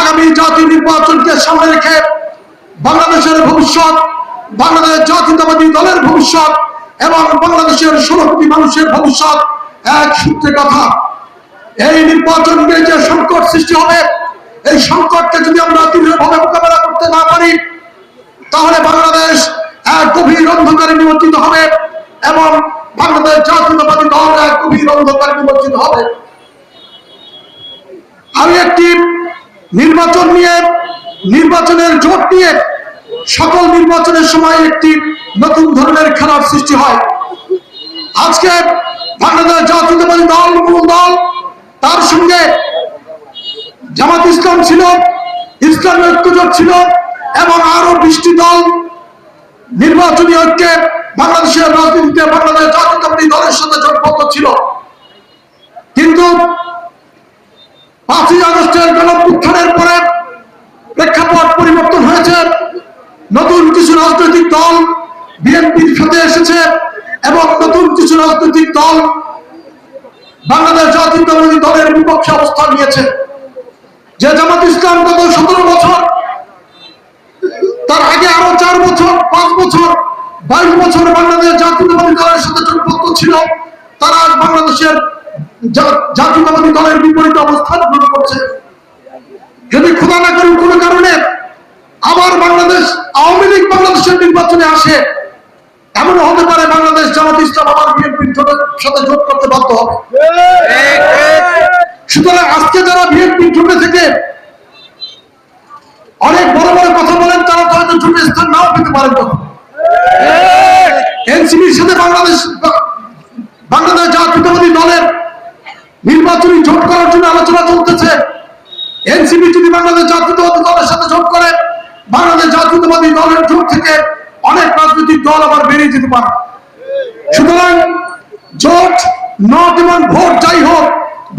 আগামী জাতীয় নির্বাচনকে সামনে রেখে বাংলাদেশের ভবিষ্যৎ বাংলাদেশ জাতীয়তাবাদী দলের ভবিষ্যৎ এবং বাংলাদেশের ষোলো মানুষের ভবিষ্যৎ এক সূত্রে কথা। এই নির্বাচন নিয়ে যে সংকট সৃষ্টি হবে, এই সংকটকে যদি আমরা দৃঢ়ভাবে মোকাবেলা করতে না পারি, তাহলে বাংলাদেশ এক গভীর অন্ধকারে নিমজ্জিত হবে এবং বাংলাদেশ জাতীয়তাবাদী দল এক গভীর অন্ধকারে নিমজ্জিত হবে আমি একটি নির্বাচন নিয়ে, নির্বাচনের জোট নিয়ে সকল নির্বাচনের সময় একটি নতুন ধরনের খেলার সৃষ্টি হয়। আজকে বাংলাদেশ জাতীয়তাবাদী দল দল, তার সঙ্গে জামাত ইসলাম ছিল, ইসলামী ঐক্যজোট ছিল, এবং আরও বৃষ্টি দল নির্বাচনী ঐক্যে বাংলাদেশের রাজনীতিতে বাংলাদেশ জাতীয়তাবাদী দলের সাথে জোটবদ্ধ ছিল। কিন্তু পাঁচই আগস্টের গণপুত্থানের পরে প্রেক্ষাপট পরিবর্তন হয়েছে। নতুন কিছু রাজনৈতিক দল বিএনপির সাথে এসেছে এবং নতুন কিছু রাজনৈতিক দল বাংলাদেশ জাতীয়তাবাদী দলের বিপক্ষে অবস্থান নিয়েছে। যে জামাত ইসলাম গত সতেরো বছর, তার আগে আরও চার বছর, পাঁচ বছর, বাইশ বছর বাংলাদেশ জাতীয়তাবাদী দলের সাথে জোটবদ্ধ ছিল। তারা আজ বাংলাদেশের জাতীয়তাবাদী দলের বিপরীত অবস্থান গ্রহণ করছে? যদি খোদা না করুন কোনো কারণে আবার বাংলাদেশ আওয়ামী লীগ বাংলাদেশের নির্বাচনে আসে এমনও হতে পারে বাংলাদেশ জামাত ইসলাম আবার বিএনপির সাথে জোট করতে বাধ্য হবে। সুতরাং আজকে যারা বিএনপি জোটে থেকে অনেক বড় বড় কথা বলেন তারা তো হয়তো জোটে স্থান নাও পেতে পারেন তখন এনসিপির সাথে বাংলাদেশ বাংলাদেশ জাতীয়তাবাদী দলের নির্বাচনী জোট করার জন্য আলোচনা চলতেছে এনসিপি যদি বাংলাদেশ জাতীয়তাবাদী দলের সাথে জোট করে বাংলাদেশ জাতীয়তাবাদী দলের জোট থেকে অনেক রাজনৈতিক দল আবার বেরিয়ে যেতে পারে। সুতরাং জোট নট এবং ভোট যাই হোক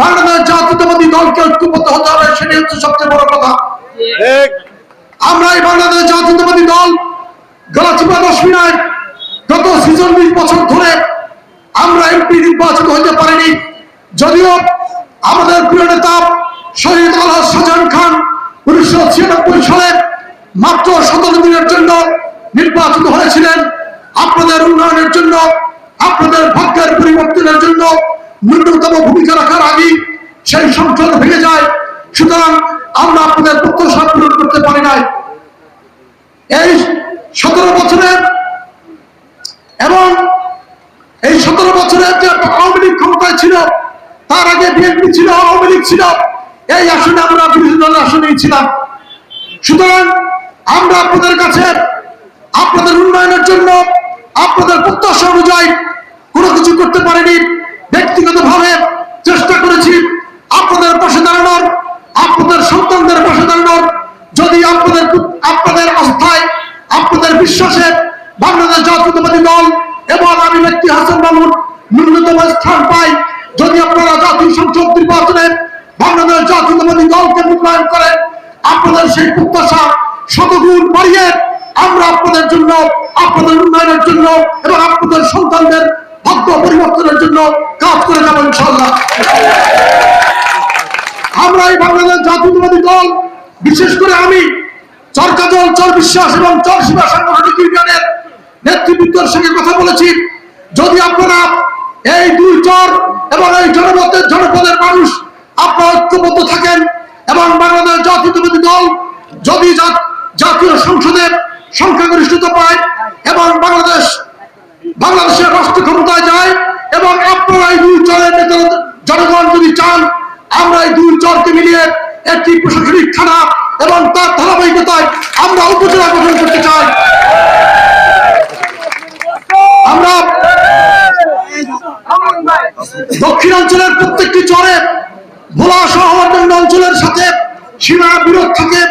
বাংলাদেশ জাতীয়তাবাদী দলকে ঐক্যবদ্ধ হতে হবে সেটাই হচ্ছে সবচেয়ে বড় কথা। আমরা এই বাংলাদেশ জাতীয়তাবাদী দল গলাচিপা দশমিনায় গত ছিচল্লিশ বছর ধরে আমরা এমপি নির্বাচিত হতে পারিনি যদিও আমাদের প্রিয় নেতা শহীদ খান উনিশশো ছিয়ানব্বই সালে মাত্র সতেরো দিনের জন্য নির্বাচিত হয়েছিলেন। আপনাদের উন্নয়নের জন্য, আপনাদের ভাগ্যের পরিবর্তনের জন্য ন্যূনতম ভূমিকা রাখার আগে সেই সংসদ ভেঙে যায়। সুতরাং আমরা আপনাদের প্রত্যাশা পূরণ করতে পারি নাই। এই সতেরো বছরের এবং এই সতেরো বছরের যে আওয়ামী লীগ ক্ষমতায় ছিল, তার আগে বিএনপি ছিল, আওয়ামী লীগ ছিল। এই আসনে আমরা বিরোধী দলের আসনেই ছিলাম। সুতরাং আমরা আপনাদের কাছে, আপনাদের উন্নয়নের জন্য, আপনাদের প্রত্যাশা অনুযায়ী কোনো কিছু করতে পারিনি। ব্যক্তিগতভাবে চেষ্টা করেছি আপনাদের পাশে দাঁড়ানোর, আপনাদের সন্তানদের পাশে দাঁড়ানোর। যদি আপনাদের আপনাদের আস্থায় আপনাদের বিশ্বাসে বাংলাদেশ জাতীয়তাবাদী দল এবং আমি ব্যক্তি হাসান মামুন ন্যূনতম স্থান পাই যদি আপনারা জাতীয় সংসদ নির্বাচনে বাংলাদেশ জাতীয়তাবাদী দলকে মূল্যায়ন করেন। আপনাদের সেই প্রত্যাশা শতগুণ বাড়িয়ে আমরা আপনাদের জন্য, আপনাদের উন্নয়নের জন্য এবং আপনাদের সন্তানদের ভাগ্য পরিবর্তনের জন্য কাজ করে যাব ইনশাল্লাহ আমরা এই বাংলাদেশ জাতীয়তাবাদী দল, বিশেষ করে আমি চরকাজল চর বিশ্বাস এবং চর শিবা সাংগঠনিক ইউনিয়নের নেতৃবৃন্দের সঙ্গে কথা বলেছি। যদি আপনারা এই দুই চর এবং এই জনপদের জনপদের মানুষ আপনারা ঐক্যবদ্ধ থাকেন এবং বাংলাদেশ জাতীয়তাবাদী দল যদি জাতীয় সংসদে সংখ্যাগরিষ্ঠতা পায় এবং বাংলাদেশ বাংলাদেশের রাষ্ট্র ক্ষমতায় যায় এবং আপনারা এই দুই চরের নেতা জনগণ যদি চান, আমরা এই দুই চরকে মিলিয়ে একটি প্রশাসনিক থানা এবং তার ধারাবাহিকতায় আমরা উপজেলা গঠন করতে চাই। আমরা দক্ষিণাঞ্চলের প্রত্যেকটি চরে ভোলা সহ অঞ্চলের সাথে সীমা বিরোধ থাকে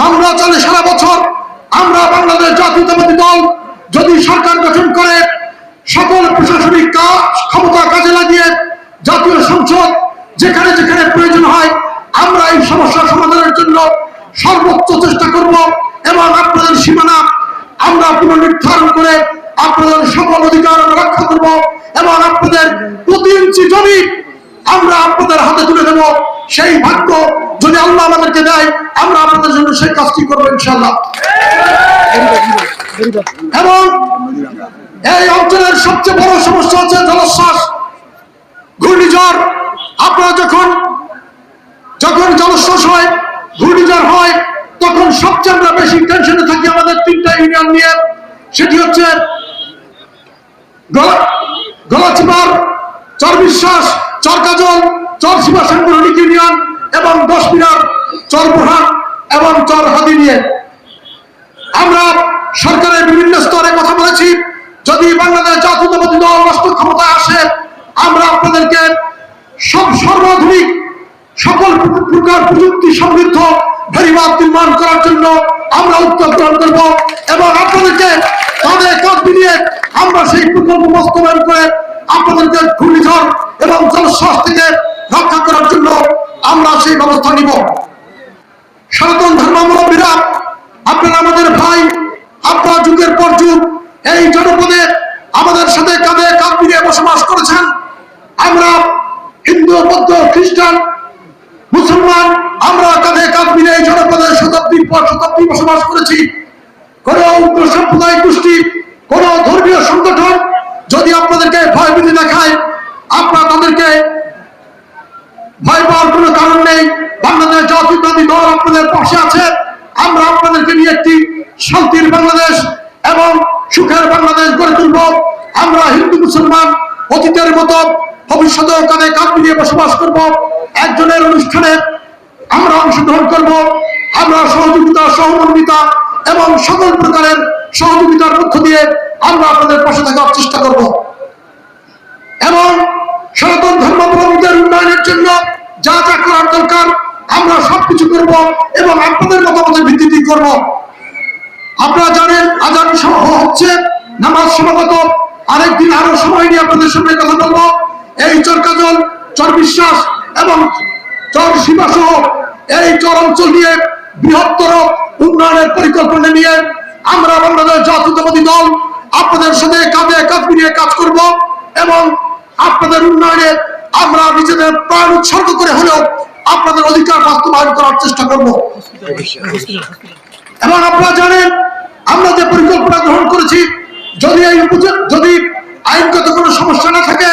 মামলা চলে সারা বছর। আমরা বাংলাদেশ জাতীয়তাবাদী দল, যদি সরকার গঠন করে, সকল প্রশাসনিক কাজ ক্ষমতা কাজে লাগিয়ে জাতীয় সংসদ যেখানে যেখানে প্রয়োজন হয়, আমরা এই সমস্যা সমাধানের জন্য সর্বোচ্চ চেষ্টা করব এবং আপনাদের সীমানা আমরা পুনর্নির্ধারণ করে আপনাদের সকল অধিকার রক্ষা করব এবং আপনাদের প্রতি ইঞ্চি জমি আমরা আপনাদের হাতে তুলে দেব সেই ভাগ্য যদি আল্লাহ আমাদেরকে দেয়, আমরা আপনাদের জন্য সেই কাজটি করব ইনশাল্লাহ এবং এই অঞ্চলের সবচেয়ে বড় সমস্যা হচ্ছে জলোচ্ছ্বাস, ঘূর্ণিঝড়। আপনারা যখন যখন জলোচ্ছ্বাস হয়, ঘূর্ণিঝড় হয়, তখন সবচেয়ে আমরা বেশি টেনশনে থাকি আমাদের তিনটা ইউনিয়ন নিয়ে। সেটি হচ্ছে গলা- গলাচিপার চর বিশ্বাস চর কাজল, চর শিবা সাংগঠনিক ইউনিয়ন এবং দশ মিনার চর বুহান এবং চর হাদি নিয়ে। আমরা সরকারের বিভিন্ন স্তরে কথা বলেছি, যদি বাংলাদেশ জাতীয়তাবাদী দল রাষ্ট্র ক্ষমতায় আসে, আমরা আপনাদেরকে সব সর্বাধুনিক সকল প্রকার প্রযুক্তি সমৃদ্ধ ভেরিবাদ নির্মাণ করার জন্য আমরা উদ্যোগ গ্রহণ করব এবং আপনাদেরকে তাদের কাজ মিলিয়ে আমরা সেই প্রকল্প বাস্তবায়ন করে আপনাদেরকে ঘূর্ণিঝড় এবং জলশ্বাস থেকে রক্ষা করার জন্য আমরা সেই ব্যবস্থা নিব। সনাতন ধর্মাবলম্বীরা, আপনারা আমাদের ভাই, আপনারা যুগের পর যুগ এই জনপদে আমাদের সাথে কাঁধে কাঁধ মিলিয়ে বসবাস করেছেন। আমরা হিন্দু, বৌদ্ধ, খ্রিস্টান, মুসলমান, আমরা কাঁধে কাঁধ মিলে এই জনপদে শতাব্দীর পর শতাব্দী বসবাস করেছি। কোন উগ্র সাম্প্রদায়িক গোষ্ঠী, কোন ধর্মীয় সংগঠন যদি আপনাদেরকে দেখায় আপনারা তাদেরকে ভয় পাওয়ার কোনো কারণ নেই। বাংলাদেশ জাতীয়তাবাদী দল আপনাদের পাশে আছে। আমরা আপনাদেরকে নিয়ে একটি শান্তির বাংলাদেশ এবং সুখের বাংলাদেশ গড়ে তুলব। আমরা হিন্দু, মুসলমান অতীতের মতো ভবিষ্যতেও কাঁধে কাঁধ মিলিয়ে বসবাস করব। একজনের অনুষ্ঠানে আমরা অংশগ্রহণ করব। আমরা সহযোগিতা, সহমর্মিতা এবং সকল প্রকারের সহযোগিতার মধ্য দিয়ে আমরা আপনাদের পাশে থাকার চেষ্টা ধর্মাবলম্বীদের জন্য যা যা করার দরকার, আমরা সবকিছু করব এবং আপনাদের মতামতের ভিত্তিতে করব। আপনারা জানেন, আজান সহ হচ্ছে, নামাজ সমাগত, আরেকদিন আরও সময় নিয়ে আপনাদের সামনে কথা বলব। এই চরকাজল চর বিশ্বাস এবং চর সীমা সহ এই চর অঞ্চল নিয়ে বৃহত্তর উন্নয়নের পরিকল্পনা নিয়ে আমরা বাংলাদেশ জাতীয়তাবাদী দল আপনাদের সাথে কাঁধে কাঁধ মিলিয়ে কাজ করব এবং আপনাদের উন্নয়নে আমরা নিজেদের প্রাণ উৎসর্গ করে হলেও আপনাদের অধিকার বাস্তবায়ন করার চেষ্টা করব। এবং আপনারা জানেন, আমরা যে পরিকল্পনা গ্রহণ করেছি, যদি এই যদি আইনগত কোনো সমস্যা না থাকে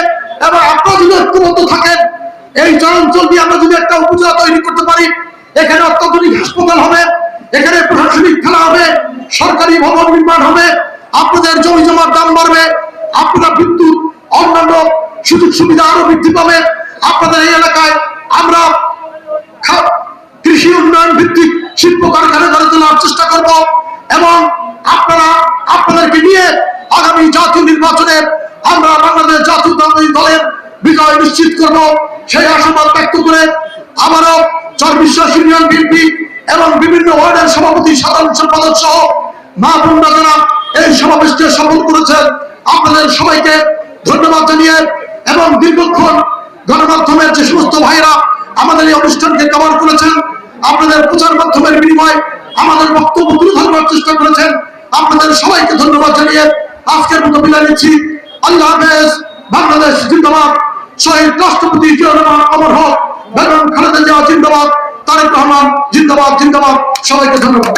এবং আপনারা যদি ঐক্যবদ্ধ থাকেন, এই চরাঞ্চল দিয়ে আমরা যদি একটা উপজেলা তৈরি করতে পারি, এখানে অত্যাধুনিক হাসপাতাল হবে, এখানে প্রশাসনিক খেলা হবে, সরকারি ভবন নির্মাণ হবে, আপনাদের জমি জমার দাম বাড়বে, আপনারা বিদ্যুৎ, অন্যান্য সুযোগ সুবিধা আরও বৃদ্ধি পাবে। আপনাদের এই এলাকায় আমরা কৃষি উন্নয়ন ভিত্তিক শিল্প কারখানা গড়ে তোলার চেষ্টা করব এবং আপনারা, আপনাদেরকে নিয়ে আগামী জাতীয় নির্বাচনে আমরা বাংলাদেশ জাতীয়তাবাদী দলের বিজয় নিশ্চিত করব। সেই আশাবাদ ব্যক্ত করে আবারও চর বিশ্বাস ইউনিয়ন বিএনপি এবং বিভিন্ন ওয়ার্ডের সভাপতি, সাধারণ সম্পাদক সহ মা বোনরা যারা এই সমাবেশকে সফল করেছেন, আপনাদের সবাইকে ধন্যবাদ জানিয়ে এবং দীর্ঘক্ষণ গণমাধ্যমের যে সমস্ত ভাইরা আমাদের এই অনুষ্ঠানকে কভার করেছেন, আপনাদের প্রচার মাধ্যমের বিনিময় আমাদের বক্তব্য তুলে ধরবার চেষ্টা করেছেন, আপনাদের সবাইকে ধন্যবাদ জানিয়ে আজকের মতো বিদায় নিচ্ছি। আল্লাহ হাফেজ, বাংলাদেশ জিন্দাবাদ। শহীদ রাষ্ট্রপতি অমর হক। বেগম খালেদা জিয়া জিন্দাবাদ। তারেক রহমান জিন্দাবাদ জিন্দাবাদ। সবাইকে ধন্যবাদ।